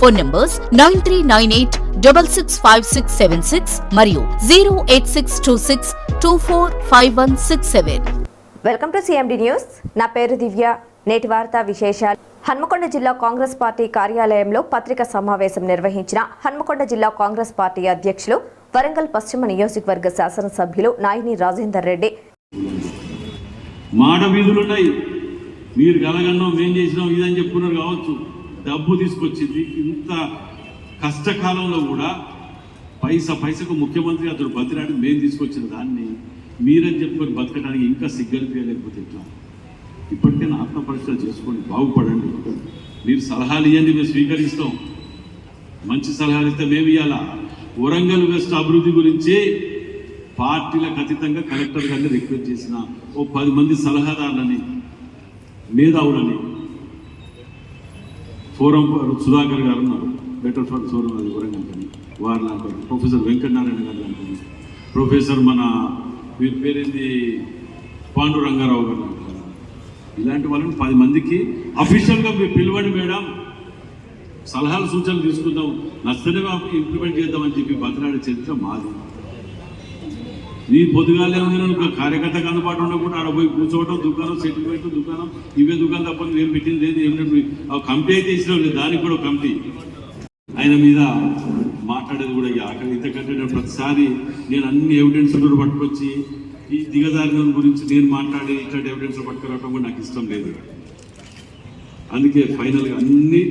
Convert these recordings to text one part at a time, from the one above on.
Phone numbers nine three nine eight double six five six seven six మరియు zero eight six two six two four five one six seven. Welcome to CMD news నా పేరు దివ్య. నేటి వార్తా విశేషాలు. హన్మకొండ జిల్లా Congress party కార్యాలయంలో పత్రికా సమావేశం నిర్వహించిన హన్మకొండ జిల్లా కాంగ్రెస్ పార్టీ అధ్యక్షులు వరంగల్ పశ్చిమ నియోజకవర్గ శాసనసభ్యులు నాయిని రాజేందర్ రెడ్డి. మాట వీధులు ఉన్నాయి మీరు కలగన్నాం మేం చేసినాం ఇదని చెప్పుకున్నారు కావచ్చు. డబ్బు తీసుకొచ్చింది. ఇంత కష్టకాలంలో కూడా పైసా పైసకు ముఖ్యమంత్రి అతడు బతిరాడి మేము తీసుకొచ్చిన దాన్ని మీరని చెప్పుకొని బతకడానికి ఇంకా సిగ్గనిపించలేకపోతే ఇట్లా ఇప్పటికైనా ఆత్మ చేసుకోండి బాగుపడండి. మీరు సలహాలు ఇవ్వండి మేము స్వీకరిస్తాం. మంచి సలహాలు ఇస్తే మేము ఇవ్వాలా వరంగల్ వెస్ట్ అభివృద్ధి గురించి పార్టీలకు అతీతంగా కలెక్టర్ గారిని రిక్వెస్ట్ చేసిన ఓ పది మంది సలహాదారులని మేధావులని ఫోరం సుధాకర్ గారు ఉన్నారు. బెటర్ ఫర్ ఫోరం అది వరంగల్ అని వారు నాకు ప్రొఫెసర్ వెంకటనారాయణ గారు లాంటి ప్రొఫెసర్ మన వీరి పేరేంది? పాండు రంగారావు గారు ఇలాంటి వాళ్ళని పది మందికి అఫీషియల్గా పిలవండి మేడం. సలహాలు సూచనలు తీసుకుందాం. నచ్చనే ఇంప్లిమెంట్ చేద్దామని చెప్పి బతనాడే చరిత్ర మాది. నీ పొద్దుగాలే ఉంది ఒక కార్యకర్తకు అందుబాటు ఉండకుండా ఆడ పోయి కూర్చోవటం దుకాణం సెటిల్మెంట్ దుకాణం ఇవే దుకాణం తప్ప ఏం పెట్టింది లేదు ఏం ఆ కమిటీ అయితే ఇచ్చినాం లేదు దానికి కూడా ఒక కమిటీ. ఆయన మీద మాట్లాడేది కూడా అక్కడ ఇంతకంటే నేను ప్రతిసారి నేను అన్ని ఎవిడెన్స్ పట్టుకొచ్చి ఈ దిగజారిన గురించి నేను మాట్లాడి ఇట్లాంటి ఎవిడెన్స్ పట్టుకురావటం కూడా నాకు ఇష్టం లేదు. అందుకే ఫైనల్గా అన్ని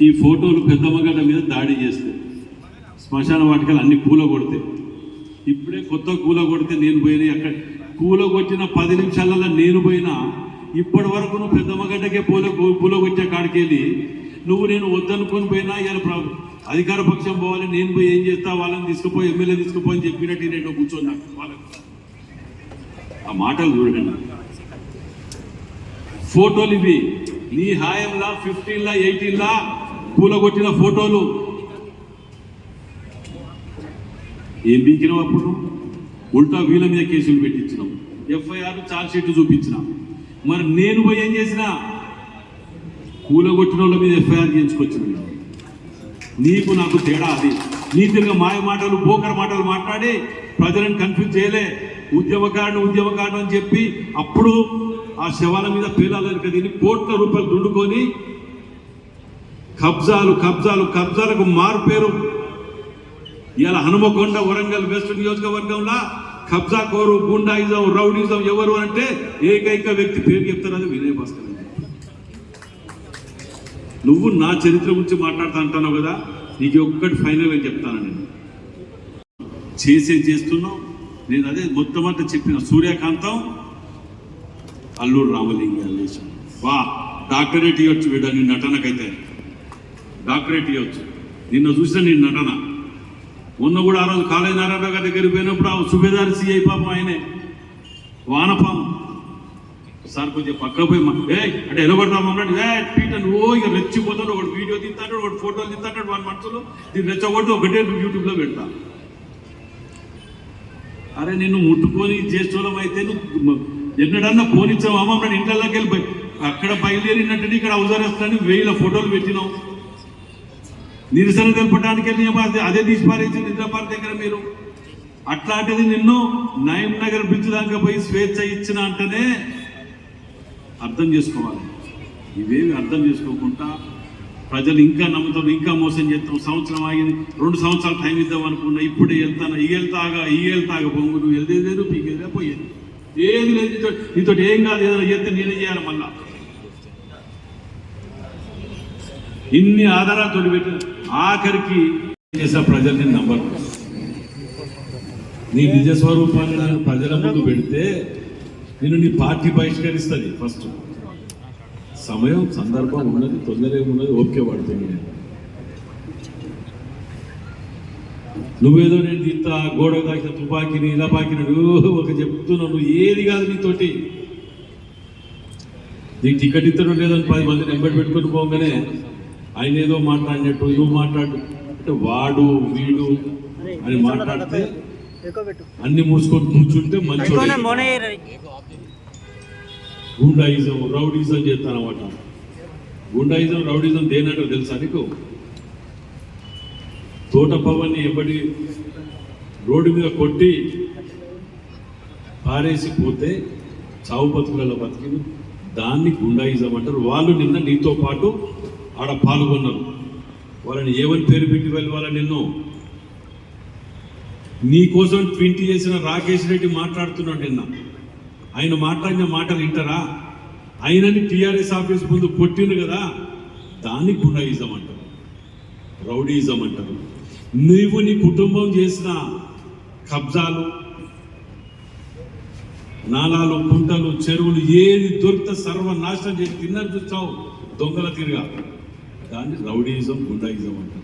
ఈ ఫోటోలు పెద్దమ్మగడ్డ మీద దాడి చేస్తాయి శ్మశాన వాటికలు అన్ని కూల కొడితే. ఇప్పుడే కొత్త కూల కొడితే నేను పోయినా అక్కడ కూల కొట్టిన పది నిమిషాలలో నేను పోయినా ఇప్పటి వరకు నువ్వు పెద్దమ్మగడ్డకే పూల పూల కొట్టే కాడికి వెళ్ళి నువ్వు నేను వద్దనుకొని పోయినా ఇలా ప్ర- అధికార పక్షం పోవాలి నేను పోయి ఏం చేస్తా వాళ్ళని తీసుకుపోయి ఎమ్మెల్యే తీసుకుపోయి అని చెప్పినట్టు నేను కూర్చొని నాకు వాళ్ళకి ఆ మాటలు చూడండి. ఫోటోలు ఇవి. నీ హాయంలా ఫిఫ్టీన్లా ఎయిటీన్లా కూలగొట్టిన ఫోటోలు. ఏం బీకినావు అప్పుడు? ఉల్టా వీళ్ళ మీద కేసులు పెట్టించినాం. ఎఫ్ఐఆర్ చార్జ్ షీట్ చూపించినాం. మరి నేను పోయి ఏం చేసిన? కూలగొట్టిన వాళ్ళ మీద ఎఫ్ఐఆర్ చేయించుకొచ్చిన నీకు నాకు తేడా అది. నీతిగా మాయ మాటలు బోకర మాటలు మాట్లాడి ప్రజలను కన్ఫ్యూజ్ చేయలే. ఉద్యమకారుడు ఉద్యమకారుడు అని చెప్పి అప్పుడు ఆ శవాల మీద పేలాలని కదిని కోట్ల రూపాయలు దుండుకొని కబ్జాలు కబ్జాలు కబ్జాలకు మారు పేరు ఇలా హనుమకొండ వరంగల్ వెస్ట్ నియోజకవర్గంలో కబ్జా కోరు గుండాయిజం రౌడీజం ఎవరు అంటే ఏకైక వ్యక్తి పేరు చెప్తారు అది వినయ్ భాస్కర్. నువ్వు నా చరిత్ర గురించి మాట్లాడుతా అంటున్నావు కదా నీకు ఒక్కటి ఫైనల్ అని చెప్తాను నేను. చేసే చేస్తున్నావు. నేను అదే మొత్తం అంతా చెప్పిన సూర్యకాంతం అల్లూరు రామలింగ వా డాక్టరేట్ ఇవ్వచ్చు వీడ నీ నటనకైతే. డాక్టరేట్ ఇవ్వచ్చు. నిన్న చూసిన నీ నటన. మొన్న కూడా ఆ రోజు కాలేజ్ నారాయణ గారి దగ్గరికి పోయినప్పుడు ఆ సుబేదార్ సిఐ పాపం ఆయనే. వానపాము. సార్ కొంచెం పక్క పోయి ఏ అంటే ఎలగొడతాం అన్నాడు ఏ అని ఓ ఇక రెచ్చిపోతాడు. ఒకటి వీడియో తింటాడు ఒకటి ఫోటోలు తింటాడు వాడి మనసులో దీన్ని రెచ్చగొట్టి ఒకటే యూట్యూబ్లో పెడతా. అరే నిన్ను ముట్టుకొని చేసేవాళ్ళం అయితే నువ్వు ఎన్నడన్నా పోనిచ్చావు. అమ్మ ఇంట్లోకి వెళ్ళిపోయి. అక్కడ బయలుదేరినట్టు ఇక్కడ అవసరం వేల ఫోటోలు పెట్టినావు. నిరసన తెలపడానికి వెళ్ళి అదే అదే తీసి పారేసి దగ్గర మీరు. అట్లాంటిది నిన్ను నయం నగర్ బ్రిడ్జ్ దాకా పోయి స్వేచ్ఛ ఇచ్చిన అంటేనే అర్థం చేసుకోవాలి. ఇవేమి అర్థం చేసుకోకుండా ప్రజలు ఇంకా నమ్ముతాం ఇంకా మోసం చేస్తాం సంవత్సరం ఆగింది రెండు సంవత్సరాలు టైం ఇద్దాం అనుకున్నా ఇప్పుడే వెళ్తాను? ఈ వెళ్తాగా ఈ వెళ్తాగా పొంగు నువ్వు వెళ్తే లేదు పీకేదే పోయేది. ఏది లేదు నీతో నీతో ఏం కాదు ఏదైనా చేస్తే నేనే చేయాలి మళ్ళా. ఇన్ని ఆధారాలతో పెట్టి ఆఖరికి చేసే ప్రజల్ని నమ్మరు. నీ నిజ స్వరూపాన్ని నేను ప్రజల ముందు పెడితే నేను నీ పార్టీ బహిష్కరిస్తుంది ఫస్ట్. సమయం సందర్భం ఉన్నది తొందర ఉన్నది ఓకే పడుతుంది నేను. నువ్వేదో నేను ఇంత గోడ దాకిన తుపాకీని ఇలా పాకినాడు ఒక చెప్తున్నావు నువ్వు ఏది కాదు నీతోటి. నీకు టికెట్ ఇస్తాడు లేదని పది మందిని వెంబడి పెట్టుకుని పోగానే ఆయన ఏదో మాట్లాడినట్టు నువ్వు మాట్లాడు. అంటే వాడు వీడు అని మాట్లాడితే అన్ని మూసుకొని కూర్చుంటే మంచి గుండాయిజం రౌడీజం చేస్తానమాట గుండాయిజం రౌడీజం దేనంటో తెలుసా నీకు? తోట పవన్ని ఎంబడి రోడ్డు మీద కొట్టి పారేసి పోతే చావు బతుకులలో బతికిన దాన్ని గుండాయిజం అంటారు. వాళ్ళు నిన్న నీతో పాటు ఆడ పాల్గొన్నారు. వాళ్ళని ఏమని పేరు పెట్టి వెళ్ళవాలని నిన్ను? నీకోసం ట్వీట్ చేసిన రాకేష్ రెడ్డి మాట్లాడుతున్నాడు నిన్న. ఆయన మాట్లాడిన మాటలు వింటారా? ఆయనని టీఆర్ఎస్ ఆఫీస్ ముందు కొట్టిండు కదా? దాన్ని గుండాయిజం అంటారు. రౌడీజం అంటారు. నీవు నీ కుటుంబం చేసిన కబ్జాలు నాలాలు కుంటలు చెరువులు ఏది దొరికితే సర్వనాశనం చేసి తిన్నారు చూస్తావు. దొంగల తిరిగా. దాన్ని రౌడీజం గుండాయిజం అంటారు.